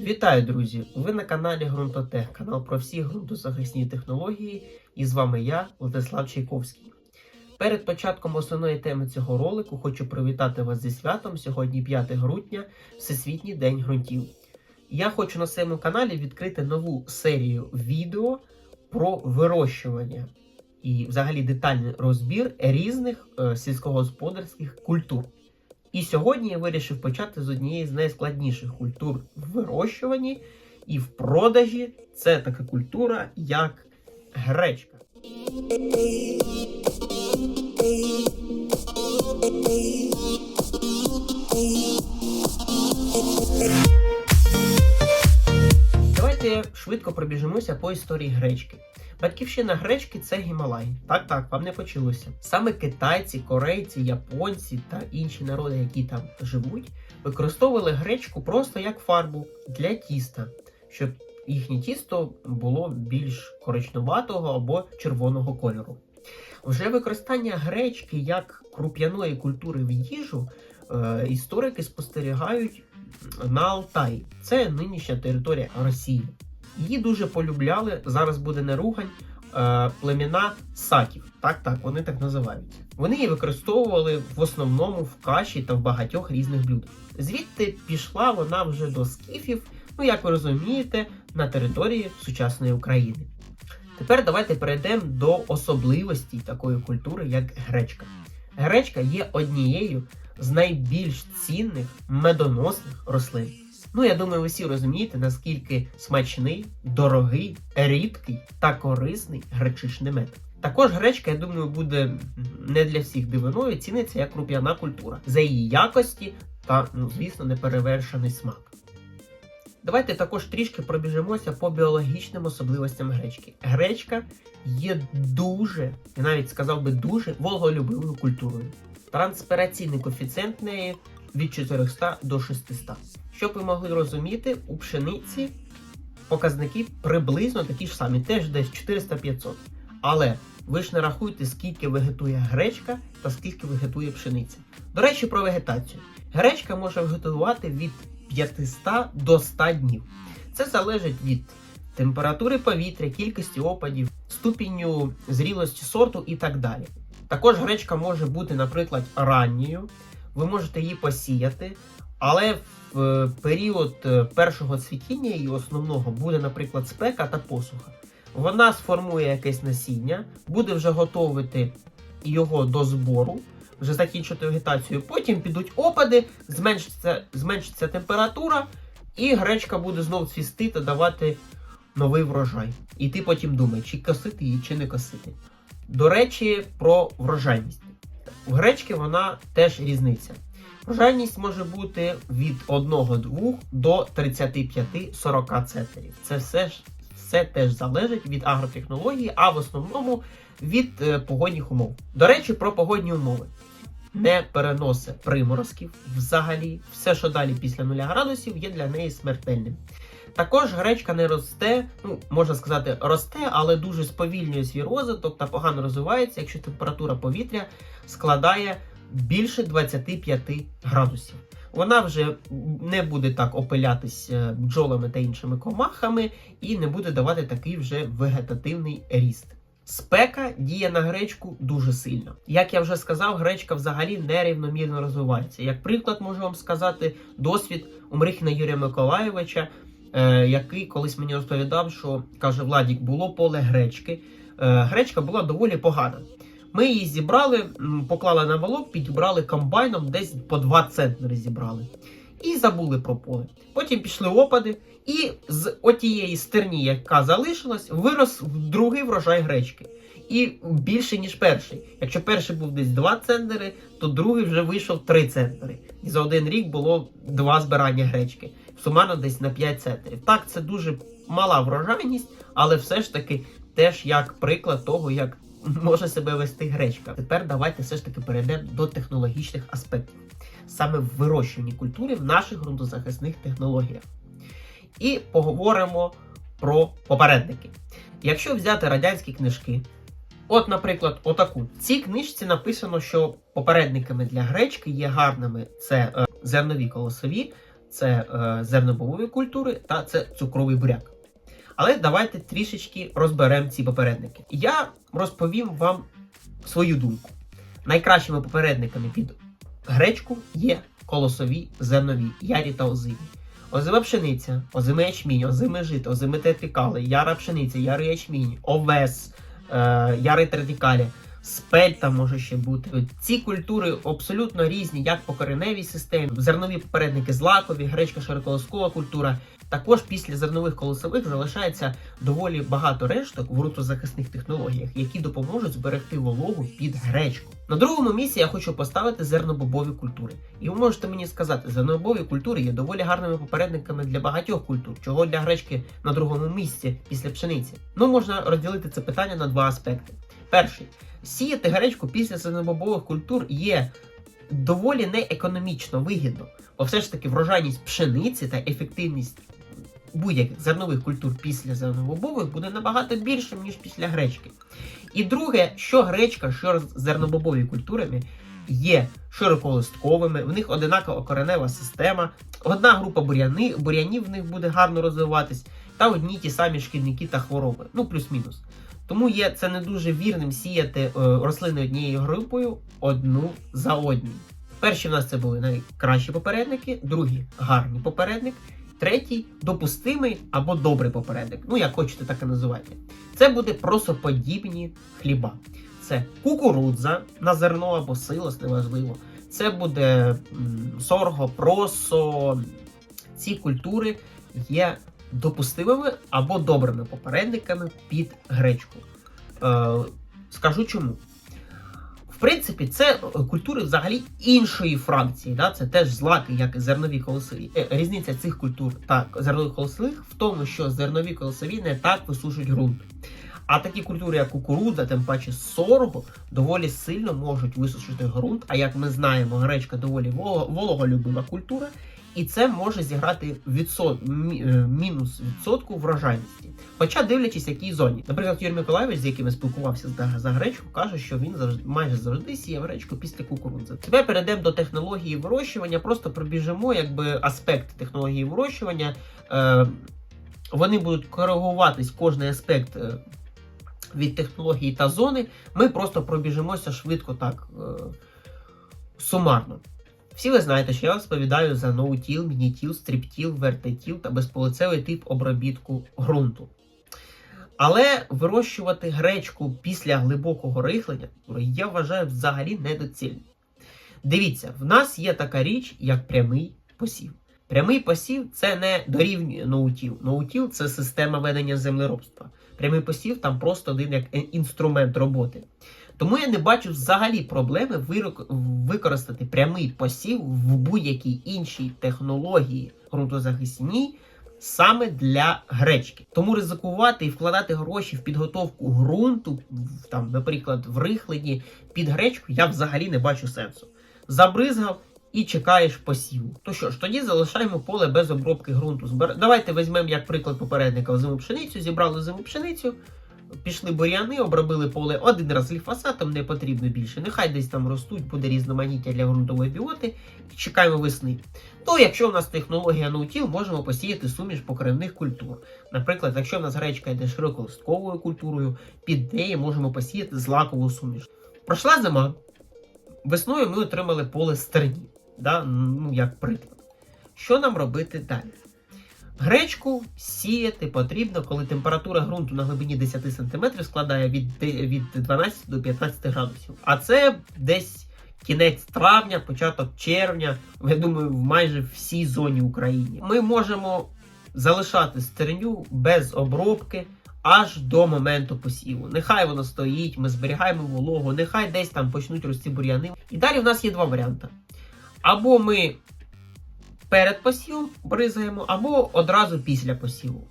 Вітаю, друзі! Ви на каналі Ґрунтотех, канал про всі ґрунтозахисні технології, і з вами я, Владислав Чайковський. Перед початком основної теми цього ролику хочу привітати вас зі святом. Сьогодні 5 грудня, Всесвітній день ґрунтів. Я хочу на своєму каналі відкрити нову серію відео про вирощування і взагалі детальний розбір різних е, сільськогосподарських культур. І сьогодні я вирішив почати з однієї з найскладніших культур в вирощуванні і в продажі. Це така культура, як гречка. Давайте швидко пробіжимося по історії гречки. Батьківщина гречки це Гімалай. Так, так, вам не почулося. Саме китайці, корейці, японці та інші народи, які там живуть, використовували гречку просто як фарбу для тіста, щоб їхнє тісто було більш коричневатого або червоного кольору. Вже використання гречки як круп'яної культури в їжу е, історики спостерігають на Алтаї. Це нинішня територія Росії. Її дуже полюбляли. Зараз буде не ругань. е, Племена саків, так так вони так називаються. Вони її використовували в основному в каші та в багатьох різних блюдах. Звідти пішла вона вже до скіфів, ну як ви розумієте, на території сучасної України. Тепер давайте перейдемо до особливостей такої культури, як гречка. Гречка є однією з найбільш цінних медоносних рослин. Ну, я думаю, ви всі розумієте, наскільки смачний, дорогий, рідкий та корисний гречишний мед. Також гречка, я думаю, буде не для всіх дивиною, ціниться як круп'яна культура за її якості та, ну, звісно, неперевершений смак. Давайте також трішки пробіжимося по біологічним особливостям гречки. Гречка є дуже, я навіть сказав би дуже вологолюбивою культурою. Транспіраційний коефіцієнт неї від 400 до 600. Щоб ви могли розуміти, у пшениці показники приблизно такі ж самі, теж десь 400-500. Але ви ж не рахуйте, скільки вегетує гречка та скільки вегетує пшениця. До речі, про вегетацію. Гречка може вегетувати від 500 до 100 днів. Це залежить від температури повітря, кількості опадів, ступінню зрілості сорту і так далі. Також гречка може бути, наприклад, ранньою. Ви можете її посіяти, але в е, період е, першого цвітіння її основного буде, наприклад, спека та посуха. Вона сформує якесь насіння, буде вже готувати його до збору, вже закінчити вегетацію. Потім підуть опади, зменшиться, зменшиться температура, і гречка буде знов цвісти та давати новий врожай. І ти потім думаєш, чи косити її, чи не косити. До речі, про врожайність. У гречки вона теж різниця. Врожайність може бути від 1-2 до 35-40 центрів. Це все ж все теж залежить від агротехнології, а в основному від е, погодних умов. До речі, про погодні умови. Не переноси приморозків взагалі. Все, що далі після 0 градусів, є для неї смертельним. Також гречка не росте, ну можна сказати, росте, але дуже сповільнює свій розвиток та погано розвивається, якщо температура повітря складає більше 25 градусів. Вона вже не буде так опилятись е, бджолами та іншими комахами і не буде давати такий вже вегетативний ріст. Спека діє на гречку дуже сильно. Як я вже сказав, гречка взагалі нерівномірно розвивається. Як приклад, можу вам сказати досвід Умрихіна Юрія Миколаєвича, який колись мені розповідав, що каже Владік, було поле гречки. Е, гречка була доволі погана. Ми її зібрали, поклали на волок, підібрали комбайном, десь по 2 центнери зібрали. І забули про поле. Потім пішли опади, і з отієї стерні, яка залишилась, вирос другий врожай гречки. І більше, ніж перший. Якщо перший був десь 2 центнери, то другий вже вийшов 3 центнери. І за один рік було два збирання гречки. Сумарно десь на 5 центрів. Так, це дуже мала врожайність, але все ж таки теж як приклад того, як може себе вести гречка. Тепер давайте все ж таки перейдемо до технологічних аспектів, саме в вирощуванні культури в наших ґрунтозахисних технологіях. І поговоримо про попередники. Якщо взяти радянські книжки, от, наприклад, отаку. В цій книжці написано, що попередниками для гречки є гарними це е, зернові колосові це е, зернобобові культури та це цукровий буряк. Але давайте трішечки розберемо ці попередники. Я розповім вам свою думку. Найкращими попередниками під гречку є колосові зернові, ярі та озимі. Озима пшениця, озиме ячмінь, озиме жито, озиме тертикали, яра пшениця, яри ячмінь, овес, е, ярий тертикалі, спель там може ще бути. Ці культури абсолютно різні, як по кореневій системі. Зернові попередники злакові, гречка широколоскова культура. Також після зернових колосових залишається доволі багато решток в ґрунтозахисних технологіях, які допоможуть зберегти вологу під гречку. На другому місці я хочу поставити зернобобові культури. І ви можете мені сказати, зернобобові культури є доволі гарними попередниками для багатьох культур, чого для гречки на другому місці після пшениці. Ну можна розділити це питання на два аспекти. Перший сіяти гречку після зернобобових культур є доволі неекономічно вигідно, бо все ж таки врожайність пшениці та ефективність будь-яких зернових культур після зернобобових буде набагато більшим, ніж після гречки. І друге, що гречка, що зернобобові культурами є широколистковими, в них одинакова коренева система, одна група буряни, бурянів в них буде гарно розвиватись, та одні ті самі шкідники та хвороби, ну плюс-мінус. Тому є це не дуже вірним сіяти е, рослини однією групою одну за одній. Перші в нас це були найкращі попередники, другі гарні попередник, третій допустимий або добрий попередник. Ну, як хочете, так і називайте. Це буде просоподібні хліба. Це кукурудза на зерно або силос, неважливо. Це буде сорго, просо. Ці культури є допустимими або добрими попередниками під гречку. Е, скажу чому. В принципі, це е, культури взагалі іншої фракції. Да? Це теж злаки, як і зернові колосові. Е, Різниця цих культур та зернових колосових в тому, що зернові колосові не так висушують ґрунт. А такі культури, як кукурудза, тим паче сорго, доволі сильно можуть висушити ґрунт. А як ми знаємо, гречка доволі волого- вологолюбива культура, і це може зіграти відсот, е, мінус відсотку врожайності. Хоча дивлячись, якій зоні. Наприклад, Юрій Миколаївич, з яким я спілкувався за, гречку, каже, що він завжди майже завжди сіє гречку після кукурудзи. Тепер перейдемо до технології вирощування, просто пробіжимо якби аспект технології вирощування. Е, вони будуть коригуватись кожний аспект. е, від технології та зони, ми просто пробіжимося швидко так е, сумарно. Всі ви знаєте, що я розповідаю за ноутіл, мінітіл, стріптіл, вертетіл та безполицевий тип обробітку ґрунту. Але вирощувати гречку після глибокого рихлення я вважаю взагалі недоцільним. Дивіться, в нас є така річ, як прямий посів. Прямий посів це не дорівнює ноутіл. Ноутіл це система ведення землеробства. Прямий посів там просто один як інструмент роботи. Тому я не бачу взагалі проблеми використати прямий посів в будь-якій іншій технології ґрунтозахисній саме для гречки. Тому ризикувати і вкладати гроші в підготовку ґрунту, там, наприклад, в рихленні під гречку, я взагалі не бачу сенсу. Забризгав і чекаєш посіву. То що ж, тоді залишаємо поле без обробки ґрунту. Давайте візьмемо як приклад попередника озиму пшеницю, зібрали озиму пшеницю, пішли бур'яни, обробили поле один раз гліфосатом, не потрібно більше. Нехай десь там ростуть, буде різноманіття для ґрунтової біоти, чекаємо весни. То якщо в нас технологія ноутіл, можемо посіяти суміш покривних культур. Наприклад, якщо в нас гречка йде широколистковою культурою, під неї можемо посіяти злакову суміш. Пройшла зима. Весною ми отримали поле стерні, да? ну як приклад. Що нам робити далі? Гречку сіяти потрібно, коли температура ґрунту на глибині 10 см складає від, від 12 до 15 градусів. А це десь кінець травня, початок червня, я думаю, в майже всій зоні України. Ми можемо залишати стерню без обробки аж до моменту посіву. Нехай воно стоїть, ми зберігаємо вологу, нехай десь там почнуть рости бур'яни. І далі в нас є два варіанти. Або ми перед посівом бризаємо, або одразу після посіву.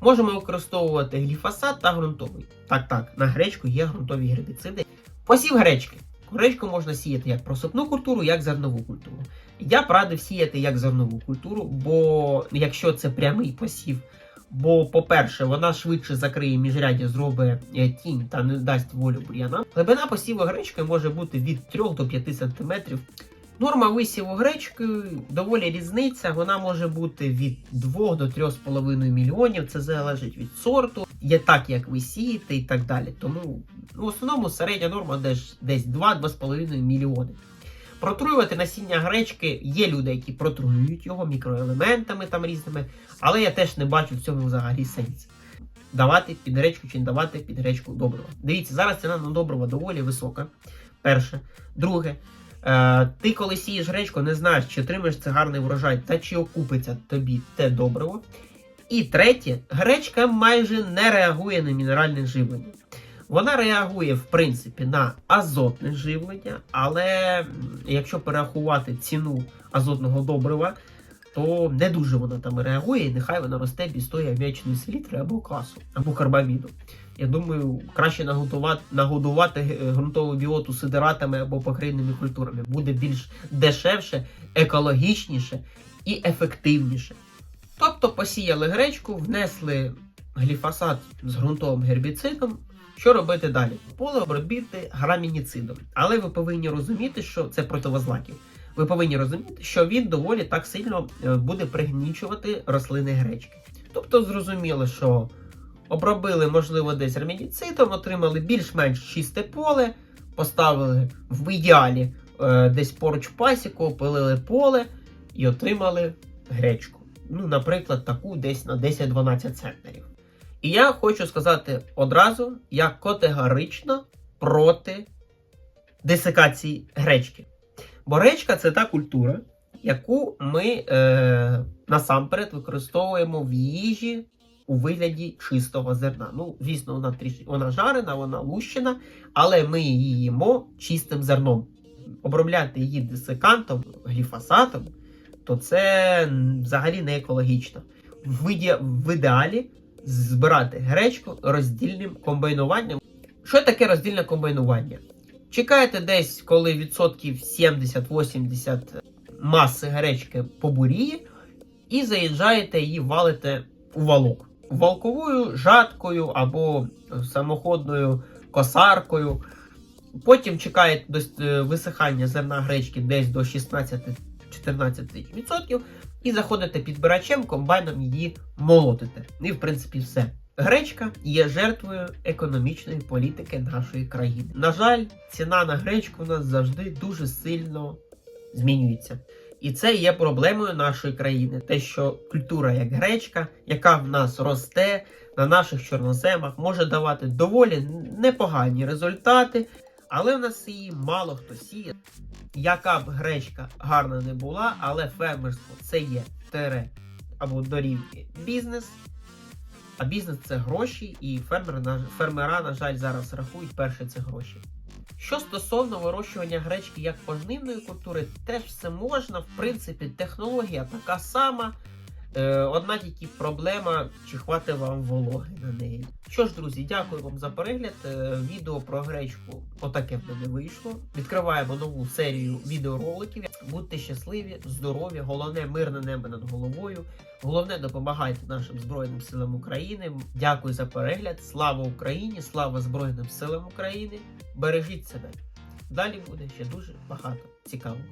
Можемо використовувати гліфосат та ґрунтовий. Так, так, на гречку є ґрунтові гербіциди. Посів гречки. Гречку можна сіяти як просипну культуру, як зернову культуру. Я б радив сіяти як зернову культуру, бо якщо це прямий посів, бо, по-перше, вона швидше закриє міжряддя, зробить е, тінь та не дасть волю бур'янам. Глибина посіву гречки може бути від 3 до 5 см. Норма висіву гречки доволі різниця. Вона може бути від 2 до 3,5 мільйонів. Це залежить від сорту, є так, як ви сієте і так далі. Тому ну, в основному середня норма десь, десь 2-2,5 мільйони. Протруювати насіння гречки є люди, які протруюють його мікроелементами там різними, але я теж не бачу в цьому взагалі сенсу. Давати під гречку чи не давати під гречку добрива. Дивіться, зараз ціна на добрива доволі висока. Перше. Друге, е, ти коли сієш гречку, не знаєш, чи отримаєш це гарний врожай та чи окупиться тобі те добриво. І третє, гречка майже не реагує на мінеральне живлення. Вона реагує, в принципі, на азотне живлення, але якщо перерахувати ціну азотного добрива, то не дуже вона там реагує, і нехай вона росте без тої аміачної селітри або касу, або карбаміду. Я думаю, краще наготувати, нагодувати е, ґрунтову біоту сидератами або покривними культурами. Буде більш дешевше, екологічніше і ефективніше. Тобто посіяли гречку, внесли гліфосат з ґрунтовим гербіцидом. Що робити далі? Поле обробити грамініцидом. Але ви повинні розуміти, що це противозлаків. Ви повинні розуміти, що він доволі так сильно е, буде пригнічувати рослини гречки. Тобто, зрозуміло, що обробили, можливо, десь гермініцидом, отримали більш-менш чисте поле, поставили в ідеалі е, десь поруч пасіку, опилили поле і отримали гречку. Ну, наприклад, таку десь на 10-12 центнерів. І я хочу сказати одразу, я категорично проти десикації гречки. Бо гречка це та культура, яку ми е, насамперед використовуємо в їжі у вигляді чистого зерна. Ну, звісно, вона трішки вона жарена, вона лущена, але ми її їмо чистим зерном. Обробляти її десикантом, гліфосатом, то це взагалі не екологічно. В ідеалі збирати гречку роздільним комбайнуванням. Що таке роздільне комбайнування? Чекаєте десь, коли відсотків 70-80 маси гречки побуріє, і заїжджаєте її валите у валок. Валковою жаткою або самоходною косаркою. Потім чекаєте висихання зерна гречки десь до 16-14% і заходите підбирачем, комбайном її молотите. І в принципі все. Гречка є жертвою економічної політики нашої країни. На жаль, ціна на гречку у нас завжди дуже сильно змінюється. І це є проблемою нашої країни. Те, що культура як гречка, яка в нас росте на наших чорноземах, може давати доволі непогані результати, але в нас її мало хто сіє. Яка б гречка гарна не була, але фермерство це є тере або дорівнює бізнес. А бізнес це гроші, і фермер, фермера, на жаль, зараз рахують перше це гроші. Що стосовно вирощування гречки як пожнивної культури, теж все можна. В принципі, технологія така сама. Е, одна тільки проблема, чи хватить вам вологи на неї. Що ж, друзі, дякую вам за перегляд. Е, відео про гречку отаке в мене вийшло. Відкриваємо нову серію відеороликів. Будьте щасливі, здорові, головне мирне небо над головою. Головне, допомагайте нашим Збройним силам України. Дякую за перегляд. Слава Україні! Слава Збройним силам України! Бережіть себе! Далі буде ще дуже багато цікавого.